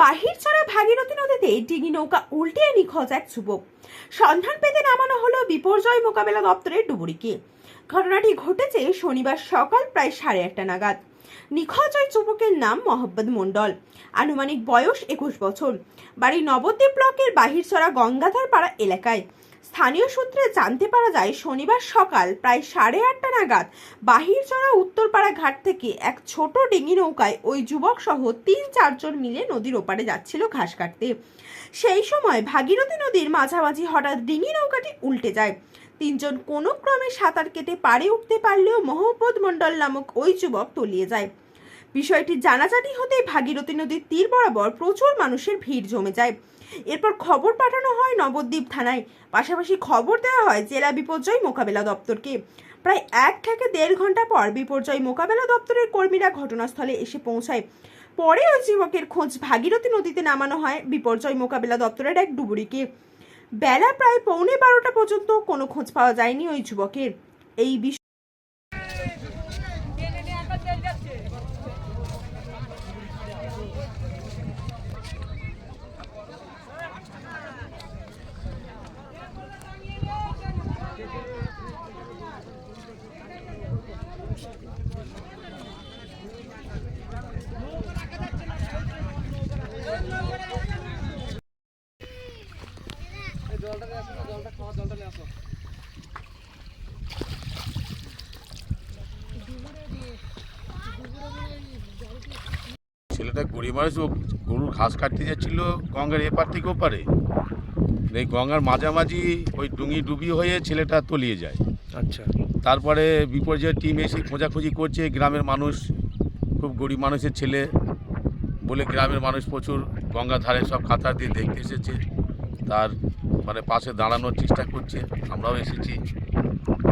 বাহির ছাড়া ভাগীরথী নদীতে ডিঙি নৌকা উল্টে নিখোঁজ এক যুবক। সন্ধান পেতে নামানো হলো বিপর্যয় মোকাবেলা দপ্তরের ডুবুরিকে। ঘটনাটি ঘটেছে শনিবার সকাল প্রায় সাড়ে আটটা নাগাদ। নিখোঁজ ওই যুবকের নাম মোহাম্মদ মণ্ডল। আনুমানিক বয়স একুশ বছর। বাড়ি নবদ্বীপ ব্লকের বাহিরছড়া গঙ্গাধার পাড়া এলাকায়। স্থানীয় সূত্রে জানতে পারা যায়, শনিবার সকাল প্রায় সাড়ে আটটা নাগাদ বাহিরচড়া উত্তরপাড়া ঘাট থেকে এক ছোট ডিঙি নৌকায় ওই যুবক সহ তিন চারজন মিলে নদীর ওপারে যাচ্ছিল ঘাস কাটতে। সেই সময় ভাগীরথী নদীর মাঝামাঝি হঠাৎ ডিঙি নৌকাটি উল্টে যায়। তিনজন কোনো ক্রমে সাঁতার কেটে পাড়ে উঠতে পারলেও মোহাম্মদ মণ্ডল নামক ওই যুবক তলিয়ে যায়। বিষয়টি জানাজানি হতেই ভাগীরথী নদীর তীর বরাবর প্রচুর মানুষের ভিড় জমে যায়। এরপর খবর পাঠানো হয় নবদ্বীপ থানায়। পাশাপাশি খবর দেওয়া হয় জেলা বিপর্যয় মোকাবেলা দপ্তরকে। প্রায় এক থেকে দেড় ঘণ্টা পর বিপর্যয় মোকাবেলা দপ্তরের কর্মীরা ঘটনাস্থলে এসে পৌঁছায়। পরে ওই যুবকের খোঁজ ভাগীরথী নদীতে নামানো হয় বিপর্যয় মোকাবেলা দপ্তরের এক ডুবুরিকে। বেলা প্রায় পৌনে বারোটা পর্যন্ত কোনো খোঁজ পাওয়া যায়নি ওই যুবকের। এই বিষয়ে ছেলেটা গরিব মানুষ ও গরুর ঘাস কাটতে যাচ্ছিল গঙ্গার এপার থেকে ওপারে। এই গঙ্গার মাঝামাঝি ওই ডুঙি ডুবি হয়ে ছেলেটা তলিয়ে যায়। আচ্ছা। তারপরে বিপর্যয়ের টিম এসে খোঁজাখুঁজি করছে গ্রামের মানুষ খুব গরিব মানুষের ছেলে বলে গ্রামের মানুষ প্রচুর গঙ্গার ধারে সব খাতা দিয়ে দেখতে এসেছে। তার মানে পাশে দাঁড়ানোর চেষ্টা করছে আমরাও এসেছি।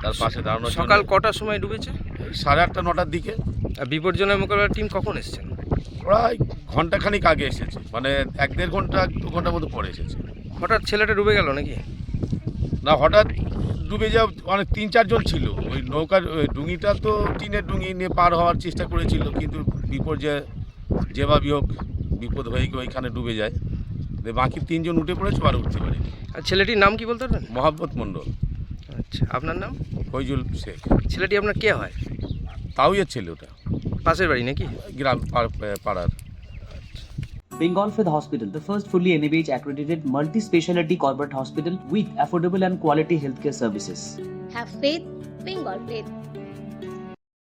তার পাশে দাঁড়ানোর জন্য। সকাল কটার সময় ডুবেছে? সাড়ে আটটা নটার দিকে। বিপর্যয় মোকাবেলার টিম কখন এসেছেন? প্রায় ঘন্টাখানিক আগে এসেছে। মানে এক দেড় ঘণ্টা দু ঘণ্টার মতো পরে এসেছে। হঠাৎ ছেলেটা ডুবে গেল নাকি? না হঠাৎ ডুবে যাওয়া অনেক তিন চারজন ছিল। ওই নৌকার ওই ডুঙিটা তো টিনের ডুঙি নিয়ে পার হওয়ার চেষ্টা করেছিল কিন্তু বিপর্যয়ে যেভাবে হোক বিপদ হয়ে গিয়ে ওইখানে ডুবে যায়। বাকি তিনজন উঠে পড়েছে আর উঠতে পারেনি। আর ছেলেটির নাম কি বলতে পারবেন? মোহাম্মদ মণ্ডল। আচ্ছা আপনার নাম? ফৈজুল শেখ। ছেলেটি আপনার কে হয়? তাও এর ছেলে ওটা। পাশের বাড়ি নাকি গ্রাম পাড়ার Bengal Fifth Hospital, the first fully NABH accredited multi speciality corporate hospital with affordable and quality healthcare services. Have faith, Bengal faith.